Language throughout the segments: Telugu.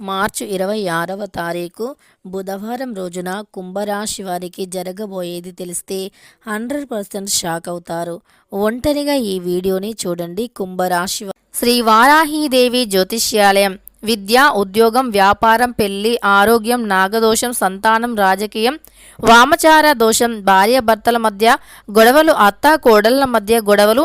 మార్చి ఇరవై ఆరవ తారీఖు బుధవారం రోజున కుంభరాశి వారికి జరగబోయేది తెలిస్తే హండ్రెడ్ పర్సెంట్ షాక్ అవుతారు. ఒంటరిగా ఈ వీడియోని చూడండి. కుంభరాశి శ్రీ వారాహీదేవి జ్యోతిష్యాలయం. విద్య ఉద్యోగం వ్యాపారం పెళ్ళి ఆరోగ్యం నాగదోషం సంతానం రాజకీయం వామచార దోషం భార్య భర్తల మధ్య గొడవలు అత్త కోడళ్ళ మధ్య గొడవలు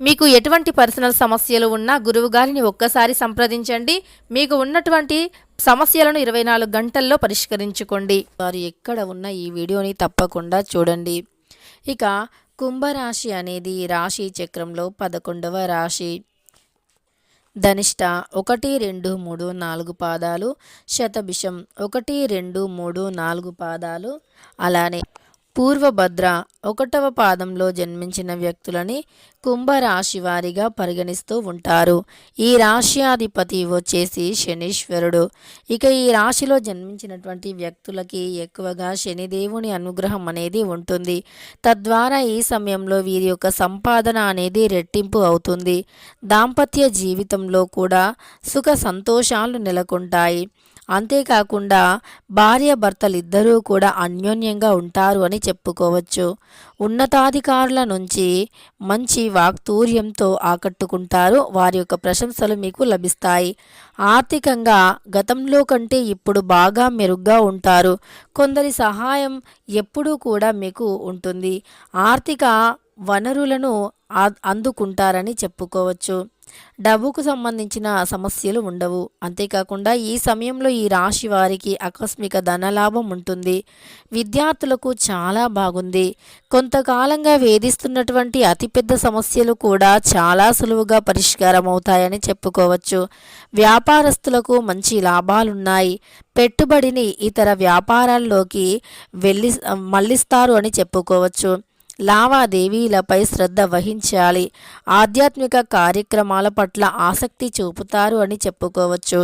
మీకు ఎటువంటి పర్సనల్ సమస్యలు ఉన్నా గురువు గారిని ఒక్కసారి సంప్రదించండి. మీకు ఉన్నటువంటి సమస్యలను ఇరవై నాలుగు గంటల్లో పరిష్కరించుకోండి. వారు ఎక్కడ ఉన్న ఈ వీడియోని తప్పకుండా చూడండి. ఇక కుంభరాశి అనేది రాశి చక్రంలో పదకొండవ రాశి. ధనిష్ట ఒకటి రెండు మూడు నాలుగు పాదాలు. శతభిషం ఒకటి రెండు మూడు నాలుగు పాదాలు. అలానే పూర్వభద్ర ఒకటవ పాదంలో జన్మించిన వ్యక్తులని కుంభరాశి వారిగా పరిగణిస్తూ ఉంటారు. ఈ రాశ్యాధిపతి వచ్చేసి శనీశ్వరుడు. ఇక ఈ రాశిలో జన్మించినటువంటి వ్యక్తులకి ఎక్కువగా శనిదేవుని అనుగ్రహం అనేది ఉంటుంది. తద్వారా ఈ సమయంలో వీరి యొక్క సంపాదన అనేది రెట్టింపు అవుతుంది. దాంపత్య జీవితంలో కూడా సుఖ సంతోషాలు నెలకొంటాయి. అంతేకాకుండా భార్య భర్తలిద్దరూ కూడా అన్యోన్యంగా ఉంటారు అని చెప్పుకోవచ్చు. ఉన్నతాధికారుల నుంచి మంచి వాక్తూర్యంతో ఆకట్టుకుంటారు. వారి యొక్క ప్రశంసలు మీకు లభిస్తాయి. ఆర్థికంగా గతంలో కంటే ఇప్పుడు బాగా మెరుగ్గా ఉంటారు. కొందరి సహాయం ఎప్పుడూ కూడా మీకు ఉంటుంది. ఆర్థిక వనరులను అందుకుంటారని చెప్పుకోవచ్చు. డబ్బుకు సంబంధించిన సమస్యలు ఉండవు. అంతేకాకుండా ఈ సమయంలో ఈ రాశి వారికి ఆకస్మిక ధనలాభం ఉంటుంది. విద్యార్థులకు చాలా బాగుంది. కొంతకాలంగా వేధిస్తున్నటువంటి అతిపెద్ద సమస్యలు కూడా చాలా సులువుగా పరిష్కారం అవుతాయని చెప్పుకోవచ్చు. వ్యాపారస్తులకు మంచి లాభాలున్నాయి. పెట్టుబడిని ఇతర వ్యాపారాల్లోకి వెళ్ళి మళ్ళిస్తారు అని చెప్పుకోవచ్చు. లావాదేవీలపై శ్రద్ధ వహించాలి. ఆధ్యాత్మిక కార్యక్రమాల పట్ల ఆసక్తి చూపుతారు అని చెప్పుకోవచ్చు.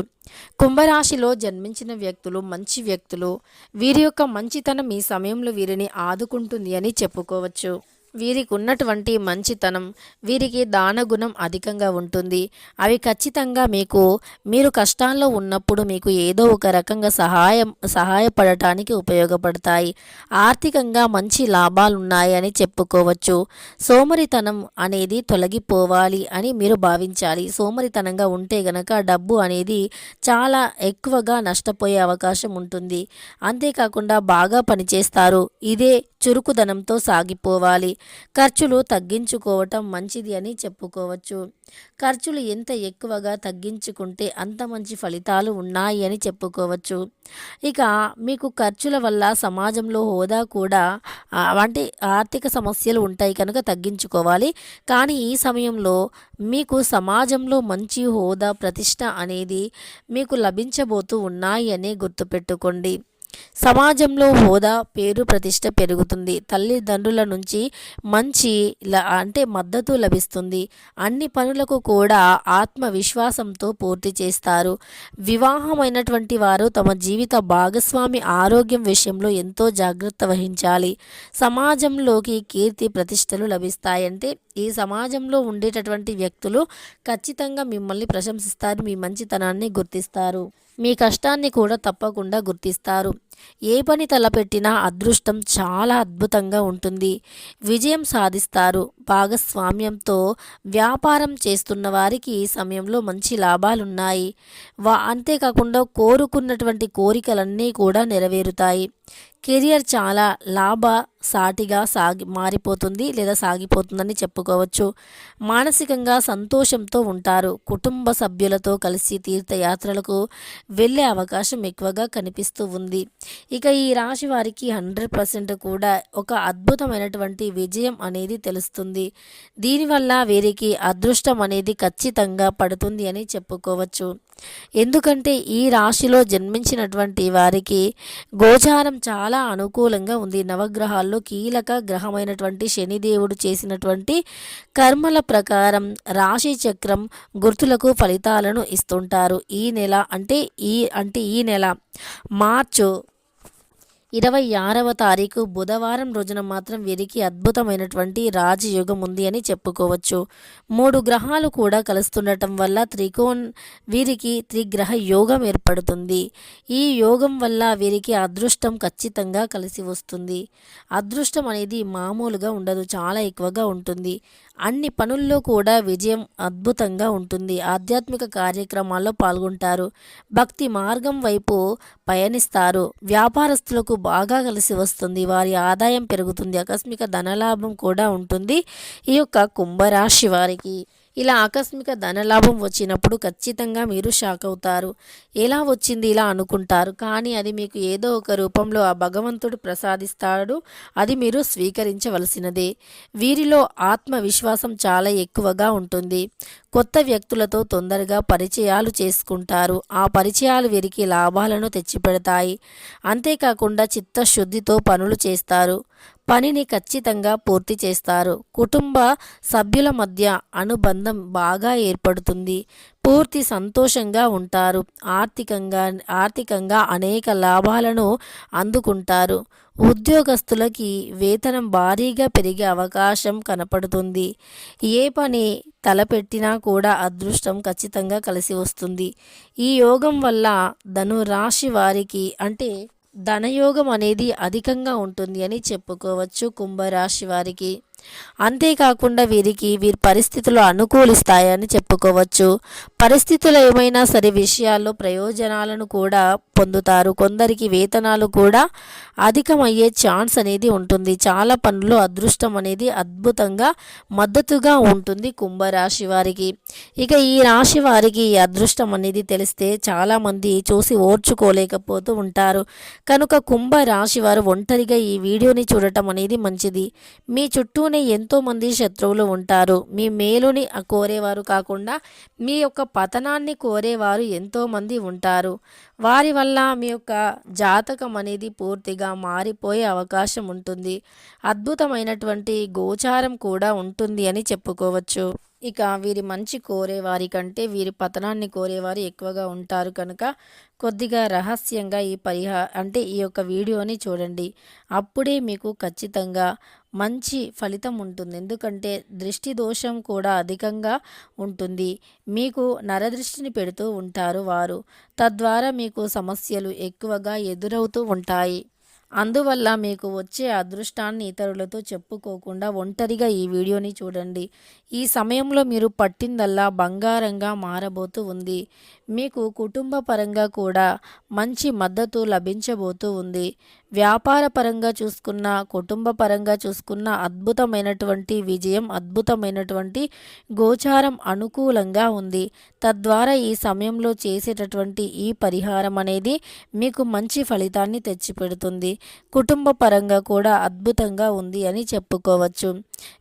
కుంభరాశిలో జన్మించిన వ్యక్తులు మంచి వ్యక్తులు వీరి యొక్క మంచితనం ఈ సమయంలో వీరిని ఆదుకుంటుంది అని చెప్పుకోవచ్చు. వీరికి ఉన్నటువంటి మంచితనం వీరికి దానగుణం అధికంగా ఉంటుంది. అవి ఖచ్చితంగా మీకు మీరు కష్టాల్లో ఉన్నప్పుడు మీకు ఏదో ఒక రకంగా సహాయం సహాయపడటానికి ఉపయోగపడతాయి. ఆర్థికంగా మంచి లాభాలున్నాయని చెప్పుకోవచ్చు. సోమరితనం అనేది తొలగిపోవాలి అని మీరు భావించాలి. సోమరితనంగా ఉంటే గనక డబ్బు అనేది చాలా ఎక్కువగా నష్టపోయే అవకాశం ఉంటుంది. అంతేకాకుండా బాగా పనిచేస్తారు. ఇదే చురుకుదనంతో సాగిపోవాలి. ఖర్చులు తగ్గించుకోవటం మంచిది అని చెప్పుకోవచ్చు. ఖర్చులు ఎంత ఎక్కువగా తగ్గించుకుంటే అంత మంచి ఫలితాలు ఉన్నాయి అని చెప్పుకోవచ్చు. ఇక మీకు ఖర్చుల వల్ల సమాజంలో హోదా కూడా అంటే ఆర్థిక సమస్యలు ఉంటాయి కనుక తగ్గించుకోవాలి. కానీ ఈ సమయంలో మీకు సమాజంలో మంచి హోదా ప్రతిష్ట అనేది మీకు లభించబోతూ ఉన్నాయి అని గుర్తుపెట్టుకోండి. సమాజంలో హోదా పేరు ప్రతిష్ట పెరుగుతుంది. తల్లిదండ్రుల నుంచి మంచి ల- అంటే మద్దతు లభిస్తుంది. అన్ని పనులకు కూడా ఆత్మవిశ్వాసంతో పూర్తి చేస్తారు. వివాహమైనటువంటి వారు తమ జీవిత భాగస్వామి ఆరోగ్యం విషయంలో ఎంతో జాగ్రత్త వహించాలి. సమాజంలోకి కీర్తి ప్రతిష్టలు లభిస్తాయంటే ఈ సమాజంలో ఉండేటటువంటి వ్యక్తులు ఖచ్చితంగా మిమ్మల్ని ప్రశంసిస్తారు. మీ మంచితనాన్ని గుర్తిస్తారు. మీ కష్టాన్ని కూడా తప్పకుండా గుర్తిస్తారు. ఏ పని తలపెట్టినా అదృష్టం చాలా అద్భుతంగా ఉంటుంది. విజయం సాధిస్తారు. భాగస్వామ్యంతో వ్యాపారం చేస్తున్న వారికి ఈ సమయంలో మంచి లాభాలున్నాయి. వా అంతేకాకుండా కోరుకున్నటువంటి కోరికలన్నీ కూడా నెరవేరుతాయి. కెరియర్ చాలా లాభ సాటిగా సాగి మారిపోతుంది లేదా సాగిపోతుందని చెప్పుకోవచ్చు. మానసికంగా సంతోషంతో ఉంటారు. కుటుంబ సభ్యులతో కలిసి తీర్థయాత్రలకు వెళ్ళే అవకాశం ఎక్కువగా కనిపిస్తూ ఉంది. ఇక ఈ రాశి వారికి హండ్రెడ్ పర్సెంట్ కూడా ఒక అద్భుతమైనటువంటి విజయం అనేది తెలుస్తుంది. ఉంటుంది దీనివల్ల వీరికి అదృష్టం అనేది ఖచ్చితంగా పడుతుంది అని చెప్పుకోవచ్చు. ఎందుకంటే ఈ రాశిలో జన్మించినటువంటి వారికి గోచారం చాలా అనుకూలంగా ఉంది. నవగ్రహాల్లో కీలక గ్రహమైనటువంటి శనిదేవుడు చేసినటువంటి కర్మల ప్రకారం రాశి చక్రం గుర్తులకు ఫలితాలను ఇస్తుంటారు. ఈ నెల అంటే ఈ అంటే ఈ నెల మార్చు ఇరవై ఆరవ తారీఖు బుధవారం రోజున మాత్రం వీరికి అద్భుతమైనటువంటి రాజయోగం ఉంది అని చెప్పుకోవచ్చు. మూడు గ్రహాలు కూడా కలుస్తుండటం వల్ల త్రికోణ్ వీరికి త్రిగ్రహ యోగం ఏర్పడుతుంది. ఈ యోగం వల్ల వీరికి అదృష్టం ఖచ్చితంగా కలిసి వస్తుంది. అదృష్టం అనేది మామూలుగా ఉండదు చాలా ఎక్కువగా ఉంటుంది. అన్ని పనుల్లో కూడా విజయం అద్భుతంగా ఉంటుంది. ఆధ్యాత్మిక కార్యక్రమాల్లో పాల్గొంటారు. భక్తి మార్గం వైపు పయనిస్తారు. వ్యాపారస్తులకు బాగా కలిసి వస్తుంది. వారి ఆదాయం పెరుగుతుంది. ఆకస్మిక ధనలాభం కూడా ఉంటుంది. ఈ యొక్క కుంభరాశి వారికి ఇలా ఆకస్మిక ధనలాభం వచ్చినప్పుడు ఖచ్చితంగా మీరు షాక్ అవుతారు. ఎలా వచ్చింది ఇలా అనుకుంటారు. కానీ అది మీకు ఏదో ఒక రూపంలో ఆ భగవంతుడు ప్రసాదిస్తాడు. అది మీరు స్వీకరించవలసినదే. వీరిలో ఆత్మవిశ్వాసం చాలా ఎక్కువగా ఉంటుంది. కొత్త వ్యక్తులతో తొందరగా పరిచయాలు చేసుకుంటారు. ఆ పరిచయాలు వీరికి లాభాలను తెచ్చిపెడతాయి. అంతేకాకుండా చిత్తశుద్ధితో పనులు చేస్తారు. పనిని ఖచ్చితంగా పూర్తి చేస్తారు. కుటుంబ సభ్యుల మధ్య అనుబంధం బాగా ఏర్పడుతుంది. పూర్తి సంతోషంగా ఉంటారు. ఆర్థికంగా ఆర్థికంగా అనేక లాభాలను అందుకుంటారు. ఉద్యోగస్తులకి వేతనం భారీగా పెరిగే అవకాశం కనపడుతుంది. ఏ పని తలపెట్టినా కూడా అదృష్టం ఖచ్చితంగా కలిసి వస్తుంది. ఈ యోగం వల్ల ధను రాశి వారికి అంటే ధనయోగం అనేది అధికంగా ఉంటుంది అని చెప్పుకోవచ్చు కుంభరాశి వారికి. అంతేకాకుండా వీరికి వీరి పరిస్థితులు అనుకూలిస్తాయని చెప్పుకోవచ్చు. పరిస్థితులు ఏమైనా సరే విషయాల్లో ప్రయోజనాలను కూడా పొందుతారు. కొందరికి వేతనాలు కూడా అధికమయ్యే ఛాన్స్ అనేది ఉంటుంది. చాలా పనులు అదృష్టం అనేది అద్భుతంగా మద్దతుగా ఉంటుంది కుంభరాశి వారికి. ఇక ఈ రాశి వారికి ఈ అదృష్టం అనేది తెలిస్తే చాలామంది చూసి ఓర్చుకోలేకపోతూ ఉంటారు. కనుక కుంభ రాశి వారు ఒంటరిగా ఈ వీడియోని చూడటం అనేది మంచిది. మీ చుట్టూ మీలోనే ఎంతోమంది శత్రువులు ఉంటారు. మీ మేలుని కోరేవారు కాకుండా మీ యొక్క పతనాన్ని కోరేవారు ఎంతోమంది ఉంటారు. వారి వల్ల మీ యొక్క జాతకం అనేది పూర్తిగా మారిపోయే అవకాశం ఉంటుంది. అద్భుతమైనటువంటి గోచారం కూడా ఉంటుంది అని చెప్పుకోవచ్చు. ఇక వీరి మంచి కోరేవారి కంటే వీరి పతనాన్ని కోరేవారు ఎక్కువగా ఉంటారు కనుక కొద్దిగా రహస్యంగా ఈ పరిహా అంటే ఈ యొక్క వీడియోని చూడండి. అప్పుడే మీకు ఖచ్చితంగా మంచి ఫలితం ఉంటుంది. ఎందుకంటే దృష్టి దోషం కూడా అధికంగా ఉంటుంది. మీకు నరదృష్టిని పెడుతూ ఉంటారు వారు. తద్వారా మీకు సమస్యలు ఎక్కువగా ఎదురవుతూ ఉంటాయి. అందువల్ల మీకు వచ్చే అదృష్టాన్ని ఇతరులతో చెప్పుకోకుండా ఒంటరిగా ఈ వీడియోని చూడండి. ఈ సమయంలో మీరు పట్టిందల్లా బంగారంగా మారబోతూ ఉంది. మీకు కుటుంబ పరంగా కూడా మంచి మద్దతు లభించబోతూ ఉంది. వ్యాపార పరంగా చూసుకున్న కుటుంబ పరంగా చూసుకున్న అద్భుతమైనటువంటి విజయం అద్భుతమైనటువంటి గోచారం అనుకూలంగా ఉంది. తద్వారా ఈ సమయంలో చేసేటటువంటి ఈ పరిహారం అనేది మీకు మంచి ఫలితాన్ని తెచ్చిపెడుతుంది. కుటుంబ పరంగా కూడా అద్భుతంగా ఉంది అని చెప్పుకోవచ్చు.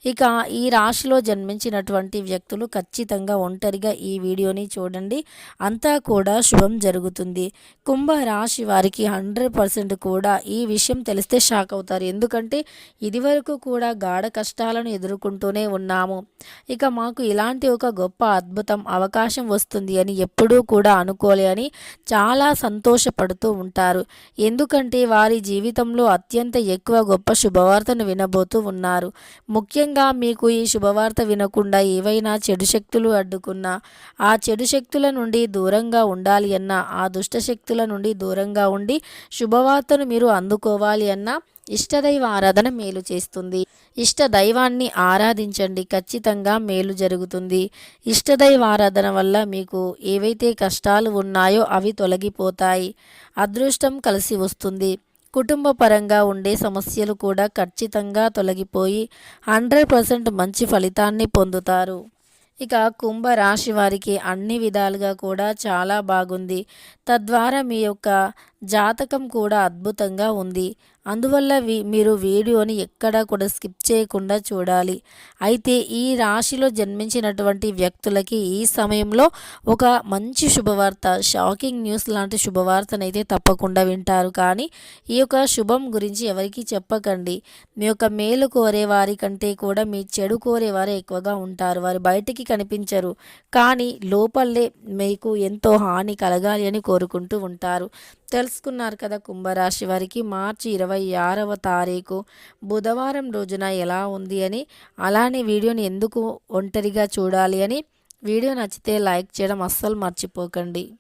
ఇక ఈ రాశిలో జన్మించినటువంటి వ్యక్తులు ఖచ్చితంగా ఒంటరిగా ఈ వీడియోని చూడండి. అంతా కూడా శుభం జరుగుతుంది. కుంభ రాశి వారికి హండ్రెడ్ పర్సెంట్ కూడా ఈ విషయం తెలిస్తే షాక్ అవుతారు. ఎందుకంటే ఇదివరకు కూడా గాఢ కష్టాలను ఎదుర్కొంటూనే ఉన్నాము. ఇక మాకు ఇలాంటి ఒక గొప్ప అద్భుతం అవకాశం వస్తుంది అని ఎప్పుడూ కూడా అనుకోలే అని చాలా సంతోషపడుతూ ఉంటారు. ఎందుకంటే వారి జీవితంలో అత్యంత ఎక్కువ గొప్ప శుభవార్తను వినబోతూ ఉన్నారు. ముఖ్యంగా మీకు ఈ శుభవార్త వినకుండా ఏవైనా చెడు శక్తులు అడ్డుకున్నా ఆ చెడు శక్తుల నుండి దూరంగా ఉండాలి అన్నా ఆ దుష్ట శక్తుల నుండి దూరంగా ఉండి శుభవార్తను మీరు అందుకోవాలి అన్నా ఇష్టదైవ ఆరాధన మేలు చేస్తుంది. ఇష్ట దైవాన్ని ఆరాధించండి ఖచ్చితంగా మేలు జరుగుతుంది. ఇష్టదైవ ఆరాధన వల్ల మీకు ఏవైతే కష్టాలు ఉన్నాయో అవి తొలగిపోతాయి. అదృష్టం కలిసి వస్తుంది. కుటుంబ పరంగా ఉండే సమస్యలు కూడా ఖచ్చితంగా తొలగిపోయి హండ్రెడ్ పర్సెంట్ మంచి ఫలితాన్ని పొందుతారు. ఇక కుంభ రాశి వారికి అన్ని విధాలుగా కూడా చాలా బాగుంది. తద్వారా మీ యొక్క జాతకం కూడా అద్భుతంగా ఉంది. అందువల్ల వి మీరు వీడియోని ఎక్కడా కూడా స్కిప్ చేయకుండా చూడాలి. అయితే ఈ రాశిలో జన్మించినటువంటి వ్యక్తులకి ఈ సమయంలో ఒక మంచి శుభవార్త షాకింగ్ న్యూస్ లాంటి శుభవార్తనైతే తప్పకుండా వింటారు. కానీ ఈ యొక్క శుభం గురించి ఎవరికి చెప్పకండి. మీ యొక్క మేలు కోరే వారి కంటే కూడా మీ చెడు కోరేవారే ఎక్కువగా ఉంటారు. వారు బయటికి కనిపించరు. కానీ లోపలే మీకు ఎంతో హాని కలగాలి అని కోరుకుంటూ ఉంటారు. తెలుసుకున్నారు కదా కుంభరాశి వారికి. మార్చి ఇరవై ఆరవ తారీఖు బుధవారం రోజున ఎలా ఉంది అని అలానే వీడియోని ఎందుకు ఒంటరిగా చూడాలి అని వీడియో నచ్చితే లైక్ చేయడం అస్సలు మర్చిపోకండి.